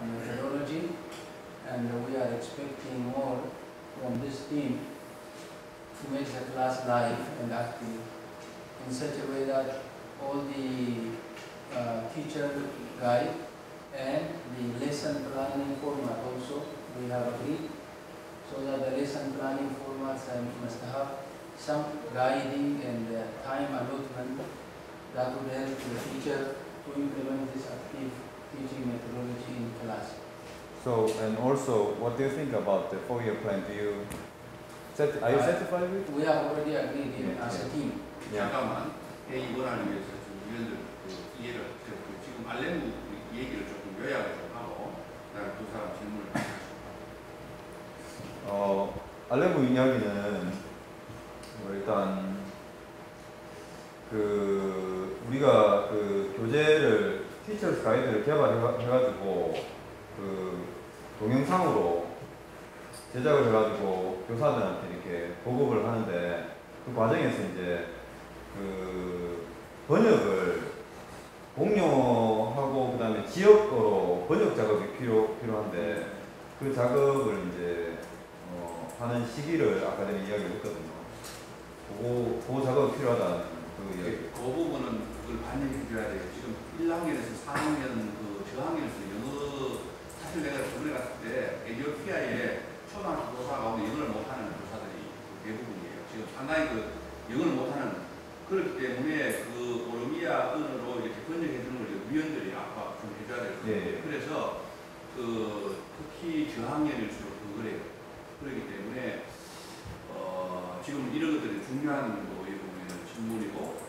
and methodology, and we are expecting more from this team to make the class live and active in such a way that all the uh, teacher guide and the lesson planning format also we have agreed so that the lesson planning formats must have some guiding and uh, time allotment that would help the teacher to implement this active teaching methodology in class. So, and also, what do you think about the four-year plan? Do you, set, are you Uh, satisfied with? We have already agreed in, Yeah, as a yeah. team. 잠깐만 회의 원안을 위해서 위원들 그 이해를 그, 그 지금 알렘 얘기를 조금 요약을 좀 하고 두 사람 질문을. 어, 알레무 이야기는 뭐 일단 그 우리가 그 교재를 티처스 가이드를 개발해가지고 그 동영상으로 제작을 해가지고 교사들한테 이렇게 보급을 하는데 그 과정에서 이제 그 번역을 공용하고 그다음에 지역어로 번역 작업이 필요 필요한데 그 작업을 이제 어, 하는 시기를 아까 전에 이야기했거든요. 그거 그 작업이 필요하다는 그. 그 부분은 그걸 반영해 줘야 돼요. 지금 1학년에서 4학년 그 저학년에서 영어 사실 내가 저번에 갔을 때 에티오피아에 초등학교 교사 가운데 영어를 못하는 교사들이 대부분이에요. 지금 상당히 그 영어를 못하는 그렇기 때문에 그 오르미아 언어로 이렇게 번역해 주는 걸 위원들이 아까 좀 해줘야 될 거예요. 예, 예. 그래서 그 특히 저학년일수록 더 그래요. 그렇기 때문에 어, 지금 이런 것들이 중요한 뭐 질문이고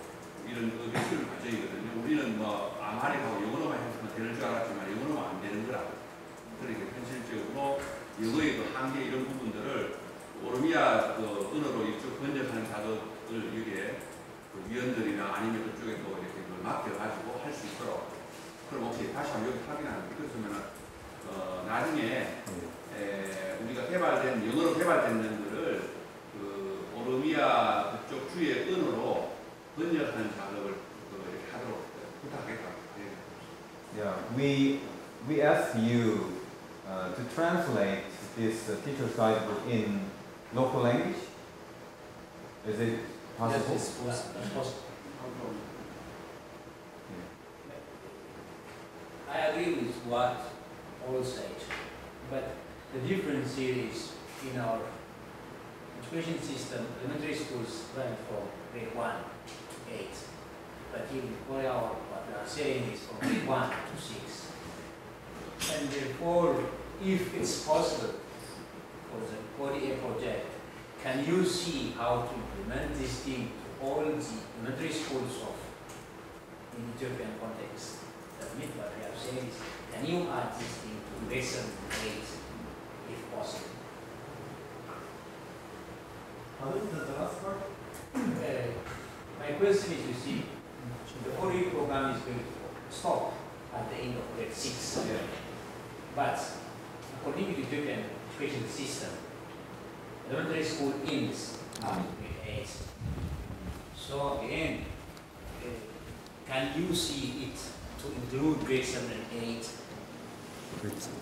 이런 그 기술을 과정이거든요. 우리는 뭐 아마리하고 영어로만 했으면 되는 줄 알았지만 영어로만 안 되는 거라고. 그러니까 현실적으로 영어의 그 한계 이런 부분들을 오르미아 그 언어로 이쪽 번역하는 작업을 이게 그 위원들이나 아니면 그쪽에 또 이렇게 그걸 맡겨가지고 할 수 있도록 그럼 오케이 다시 한번 여기 확인하는 게 그렇으면은 어, 나중에 에, 우리가 개발된 영어로 개발된 것들을 그 오르미아 그쪽 주의 언어로 번역하는 작업을 그 이렇게 하도록 부탁하겠다. 예. Yeah, we we asked you uh, to translate this uh, teacher's guidebook in local language. Is it possible? Yes, it's possible. I agree with what all said, but the difference here is in our education system, elementary schools run from grade one to eight. But in Korea, what we are saying is from one to six. And therefore, if it's possible for the Korea project, can you see how to implement this thing to all the elementary schools of in Ethiopian context? That means what we are saying is, can you add this thing to lesson eight, if possible? Uh, my question is, you see, the ORI program is going to stop at the end of grade six. But according to the Ethiopian education system, elementary school ends at grade eight. So again, uh, can you see it to include grade seven and eight?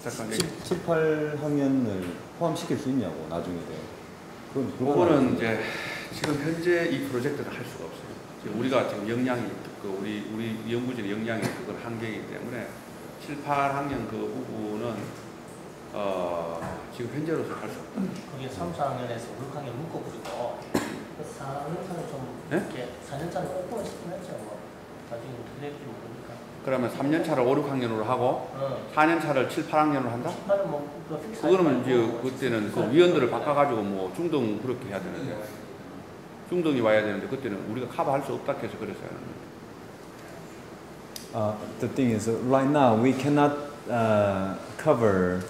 잠깐 7, 8학년을 포함시킬 수 있냐고 나중에 돼. 그건 그거는 이제 지금 현재 이 프로젝트는 할 수가 없어요. 지금 우리가 지금 역량이 그 우리 우리 연구진의 역량이 그건 한계이기 때문에 7, 8학년 그 부분은 어 지금 현재로서 할 수 없다. 그게 3, 4학년에서 5학년 묶어버리고 4학년차는 좀 네? 이렇게 4년차는 꼼꼼히 시키면서 뭐 나중에 될지 모르니까 그러면 3년 차를 5, 6학년으로 하고 어, 4년 차를 7, 8학년으로 한다? 뭐 그러면 이제 말고 그때는 그 위원들을 바꿔가지고 뭐 중등 그렇게 해야 되는데 중등이 와야 되는데 그때는 우리가 커버할 수 없다 해서 그랬어요. Uh, the thing is, uh, right now we cannot uh, cover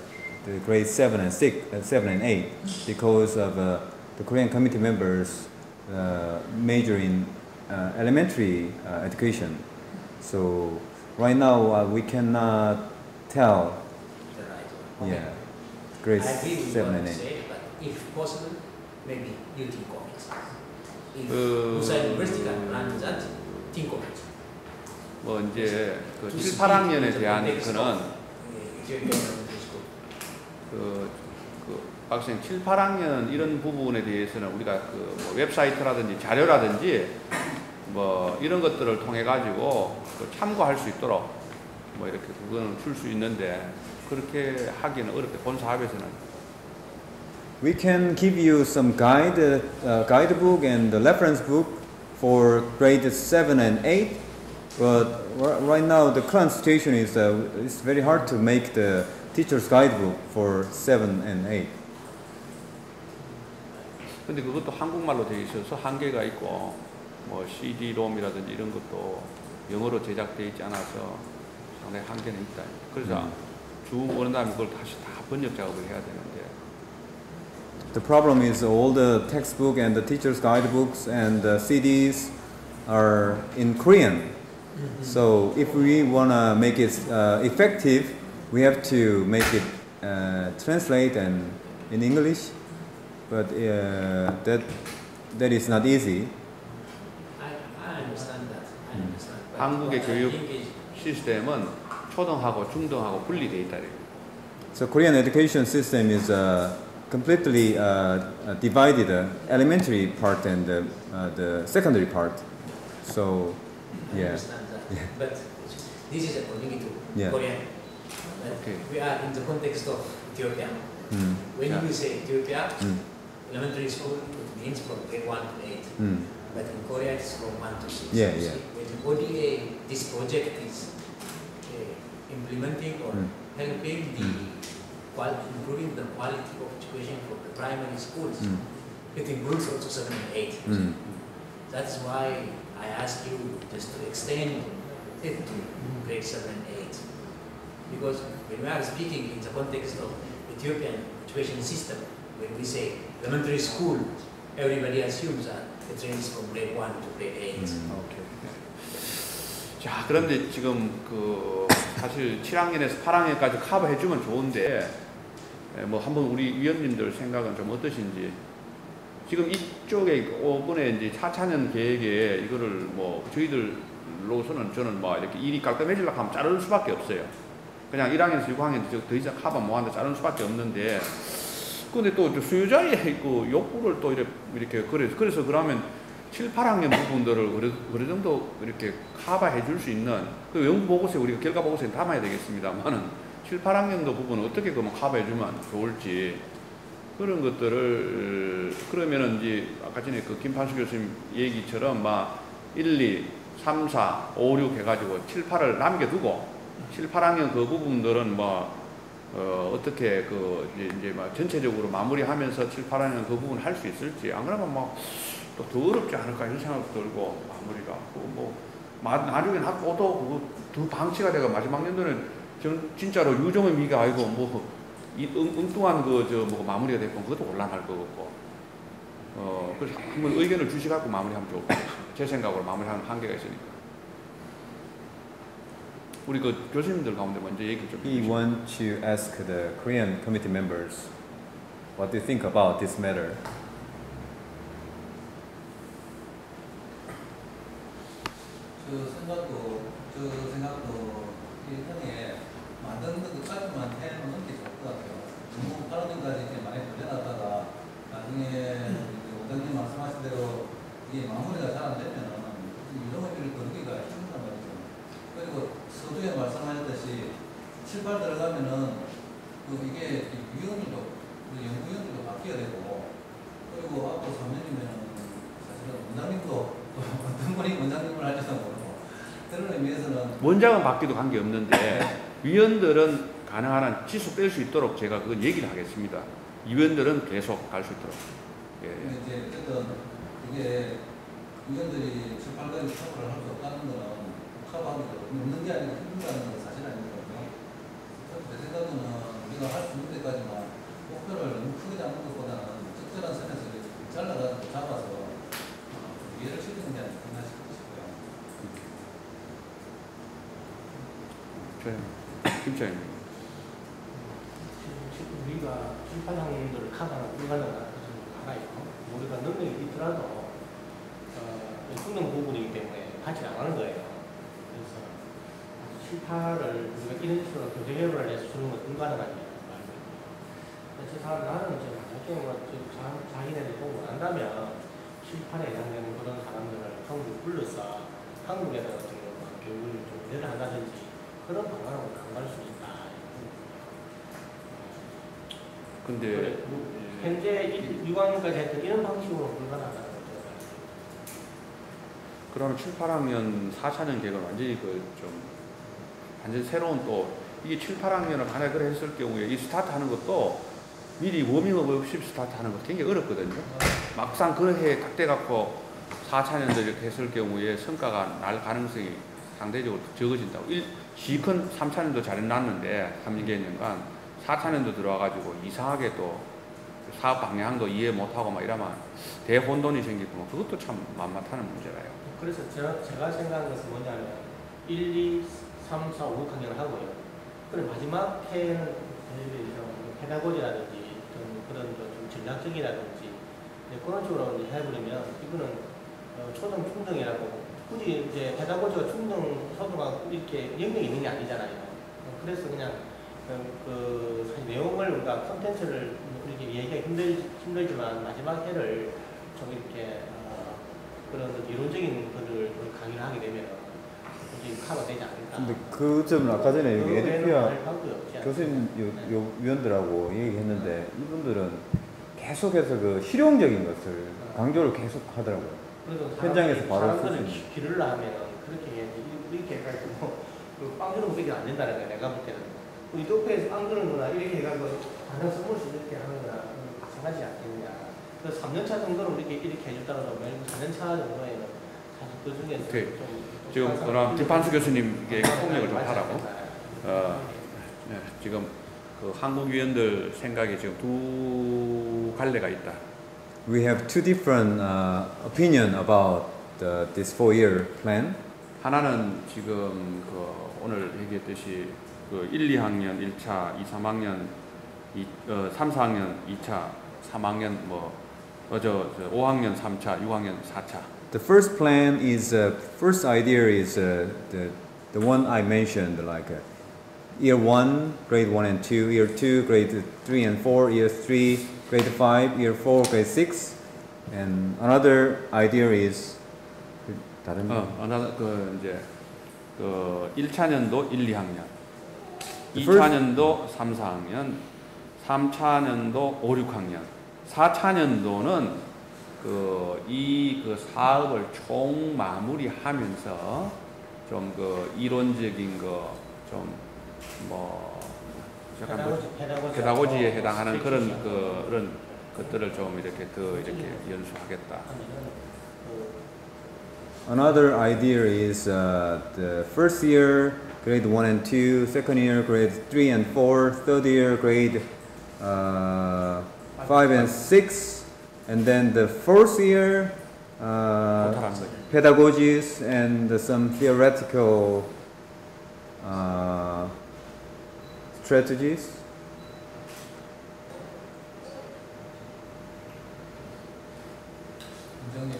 the grade seven and six, uh, seven and eight, because of uh, the Korean committee members uh, major in uh, elementary uh, education. So right now uh, we cannot tell. The right one. Yeah, grades I agree with seven what and you eight. said, but if possible, maybe you think Uh, it. 뭐 이제 그 To 7, speak 8학년에 in the 대한 uh, school. 그, 그 학생 7, 8학년 이런 부분에 대해서는 우리가 그 뭐 웹사이트라든지 자료라든지 뭐 이런 것들을 통해 가지고 그 참고할 수 있도록 뭐 이렇게 그거는 줄 수 있는데 그렇게 하기는 어렵게 본 사업에서는 We can give you some guide, uh, guidebook and the reference book for grade 7 and 8. But ri- right now the current situation is uh, it's very hard to make the teacher's guidebook for 7 and 8. 근데 그것도 한국말로 되어 있어서 한계가 있고 뭐 CD-ROM이라든지 이런 것도 영어로 제작되어 있지 않아서 상당히 한계는 있다. 그래서 음. 주 오는 다음에 그걸 다시 다 번역 작업을 해야 되는데 The problem is all the textbook and the teacher's guidebooks and the CDs are in Korean. So if we wanna make it uh, effective, we have to make it uh, translate and in English. But uh, that that is not easy. I, I understand that. I Mm. understand. But 한국의 what I 교육 think is 시스템은 초등하고 중등하고 분리되어 있다. 이래요. So Korean education system is uh, completely uh, uh, divided: uh, elementary part and the, uh, the secondary part. So I yeah. understand that. But this is according to Yeah. Korean. Okay. We are in the context of Ethiopia. Mm, When Yeah. you say Ethiopia, mm, elementary school it means from grade 1 to 8. mm. But in Korea it's from 1 to 6. Yeah, You yeah. see, When ODA, this project is uh, implementing or Mm. helping the qual- improving the quality of education for the primary schools. Mm. It includes also 7 and 8. Mm. That's why I asked you just to extend it to grade 7 and 8. Because when we are speaking in the context of Ethiopian education system, when we say elementary school, everybody assumes that it ranges from grade 1 to grade 8. Mm. 자, 그런데 지금 그 사실 7학년에서 8학년까지 커버해 주면 좋은데 에, 뭐 한번 우리 위원님들 생각은 좀 어떠신지 지금 이쪽에 5분에 이제 4차년 계획에 이거를 뭐 저희들로서는 저는 뭐 이렇게 일이 깔끔해지려고 하면 자를 수밖에 없어요. 그냥 1학년에서 6학년 더 이상 커버 뭐 하는데 자를 수밖에 없는데 근데 또저 수요자의 그 욕구를 또 이렇게, 이렇게 그래서 그래서 그러면 7, 8학년 부분들을 어느, 어느 정도 이렇게 커버해 줄 수 있는 그 연구 보고서에 우리가 결과 보고서에 담아야 되겠습니다만은 7, 8학년도 부분을 어떻게 그러면 커버해 주면 좋을지 그런 것들을 그러면은 이제 아까 전에 그 김판수 교수님 얘기처럼 막 1, 2, 3, 4, 5, 6 해가지고 7, 8을 남겨두고 7, 8학년 그 부분들은 뭐 어, 어떻게 그 이제, 이제 막 전체적으로 마무리하면서 7, 8학년 그 부분 할 수 있을지 안 그러면 뭐또더 어렵지 않을까 이런 생각도 들고 마무리가 그뭐 마- 나중엔 학교도 그거 더 방치가 되고 마지막 년도는 전 진짜로 유종의 미가 아니고 뭐 이 엉, 엉뚱한 그 저 뭐 마무리가 됐고 그것도 곤란할 것 같고 어 그래서 한번 의견을 주시갖고 마무리하면 좋을 것 같아요. 제 생각으로 마무리하는 한계가 있으니까 우리 그 교수님들 가운데 먼저 얘기 좀 We 해주시죠. want to ask the Korean committee members what do you think about this matter. 저 생각도 저 생각도 일편에 만드는 것까지만 해놓는 게 좋을 것 같아요. 너무 다른 데까지 이렇게 많이 돌려놨다가 나중에 이제 원장님 말씀하신 대로 이게 마무리가 잘 안 되면 이런 것들을 거두기가 힘들단 말이죠. 그리고 서두에 말씀하셨듯이 7, 8 들어가면은 그 이게 위원들도 그 연구위원들도 바뀌어야 되고 그리고 앞으로 3년이면은 사실은 원장님도 어떤 분이 원장님을 할지도 모르고 그런 의미에서는 원장은 바뀌도 관계 없는데 위원들은 가능한 한 지수 뺄 수 있도록 제가 그건 얘기를 하겠습니다. 위원들은 계속 갈 수 있도록. 예, 예. 이제 어쨌든 이게 위원들이 7, 8가지 커버를 할 수 없다는 거는 커버하는 게 없는 게 아니고 힘들다는 건 사실 아니거든요. 그래서 제 생각에는 우리가 할 수 있는 데까지만 목표를 너무 크게 잡는 것보다는 적절한 선에서 잘라가지고 잡아서 어, 이해를 시키는 게 아닐까 싶고요. 저 김차님. 지금 우리가 7, 8학년들 카드가 불가능한 것은 알아요. 우리가 능력이 있더라도 어, 성능 부분이기 때문에 같이 안 하는 거예요. 그래서 7, 8을 우리가 이런 식으로 회원을 해서 주는 건 불가능합니다. 그래서 사- 나는 이제 만약에 뭐 저- 자, 자기네들이 공부 한다면 7, 8에 해당되는 그런 사람들을 한국에 불러서 한국에서 어떻게 보면 교육을 좀 대를 한다든지 그런 방안으로 나갈 수 있다. 근데 그래, 예, 현재 6학년까지 했던 이런 방식으로 불가능하다는 거죠. 그러면 7, 8학년 4차년 계획은 완전히 그좀 완전 새로운 또 이게 7, 8학년을 만약 그래 했을 경우에 이 스타트 하는 것도 미리 워밍업 없이 스타트 하는 거 굉장히 어렵거든요. 막상 그렇게 딱 돼갖고 4차년도 이렇게 했을 경우에 성과가 날 가능성이 상대적으로 적어진다고. 1, 시큰 3차년도 잘 해놨는데 3년 개년간 4차년도 들어와가지고 이상하게 또 사업 방향도 이해 못하고 막 이러면 대혼돈이 생기고 뭐 그것도 참 만만하는 문제라요. 그래서 제가, 제가 생각한 것은 뭐냐면 1, 2, 3, 4, 5, 6학년을 하고요. 그리고 마지막 해는 페다고지라든지 좀 그런 좀 전략적이라든지 네, 그런 식으로 이제 해버리면 이거는 어, 초등 중등이라고 굳이 이제 페다고지가 중등 서도가 이렇게 영역이 있는 게 아니잖아요. 어, 그래서 그냥 그, 그 사실 내용을 우리가 컨텐츠를 이렇게 얘기하기 힘들, 힘들지만 마지막 해를 좀 이렇게 어, 그런 이론적인 것을 강의를 하게 되면 이제 커버 되지 않을까. 근데 그 점은 아까 전에 여기 그 않을까. 교수님 요, 요 위원들하고 얘기했는데 이분들은 계속해서 그 실용적인 것을 강조를 계속 하더라고요. 현장에서 바로 기- 기르려 하면 그렇게 이- 이렇게 해가지고 그빵 주는 것밖에 안 된다는 거야 내가 볼 때는. 우리 도쿄에서 빵 주는 거나 이렇게 해가지고 다른 선물수 이렇게 하는 거나 음, 마찬가지 않겠냐 그래서 3년차 정도는 이렇게 이렇게 해줬다고 하면 4년차 정도에는 사실 그 중에서 오케이. 좀 지금 그럼 김판수 교수님께 폭력을 좀 하라고. 어. 네, 지금 그 한국 위원들 생각에 지금 두 갈래가 있다. We have two different uh, opinion about the, this four-year plan. 하나는 지금 그 오늘 얘기했듯이 그 1, 2학년 1차, 2, 3학년 2, 어, 3, 4학년 2차, 3학년 뭐 어 저 저 5학년 3차, 6학년 4차. The first plan is uh, first idea is uh, the the one I mentioned, like uh, year one, grade one and two, year two, grade three and four, year three, grade five, year four, grade six, and another idea is 그 다른 어, 하나 그 이제 그 1차 년도 1, 2학년, The first- 2차 년도 3, 4학년, 3차 년도 5, 6학년, 4차 년도는 그이그 사업을 총 마무리하면서 좀 그 이론적인 거좀뭐 약간 뭐 페다고지, 페다고지 페다고지에 해당하는 그런 스트레칭 그, 그런 것들을 좀 이렇게 더 이렇게 연수하겠다. Another idea is uh, the first year, grade 1 and 2, second year, grade 3 and 4, third year, grade uh, 5 and 6, and then the fourth year, uh, 토탈하는 거죠. pedagogies and some theoretical uh, strategies. 원장님,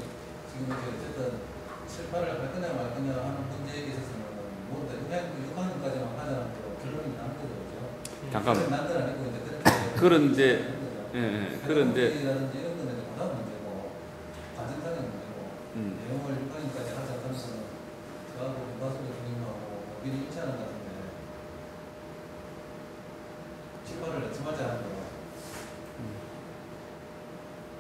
지금 이제 어쨌든 7, 8을 할 거냐 말 거냐 하는 문제에 있어서는 모두 그냥 6학년까지만 하자는 거 결론이 나는 거죠. 그죠? 잠깐만. 난건 아니고 이제 예, 예. 그런데 페다고지라든지 이런 거는 이제 부담 문제고 관점상의 문제고 음, 내용을 6학년까지 하자 하는 거는 저하고 김바수 교수님하고 미리 일치하는 것 같은데 7, 8을 넣지 말자 하는 거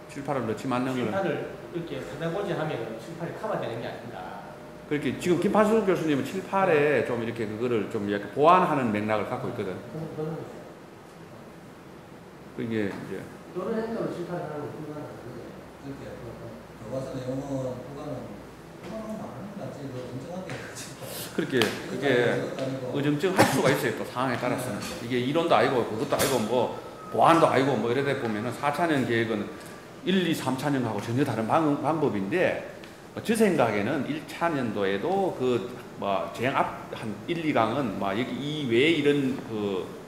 7, 8을 넣지 않는 거는 심판을 이렇게 페다고지 하면 심판이 커버되는 게 아닌가. 그렇게 지금 김판수 교수님은 7, 8에 좀 이렇게 그거를 좀 이렇게 보완하는 맥락을 갖고 있거든. 그게 이제 이런 하는 불가능한데. 그렇게 교과서 내용은 그. 그렇게 그게 의정증 할 수가 있어요. 또 상황에 따라서는 이게 이론도 아니고 그것도 아니고 뭐 보안도 아니고 뭐 이러다 보면은 4차년 계획은 1, 2, 3차년하고 전혀 다른 방, 방법인데 어, 제 생각에는 1차년도에도 그뭐 쟁앞 한 1, 2강은 뭐 여기 이 외에 이런 그 어,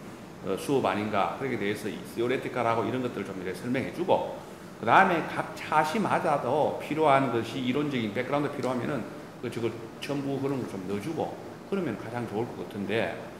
수업 아닌가 그렇게 대해서 시오레티컬하고 이런 것들을 좀 이렇게 설명해주고 그 다음에 각 차시마다도 필요한 것이 이론적인 백그라운드 필요하면은 그 저걸 그런 걸좀 넣어주고 그러면 가장 좋을 것 같은데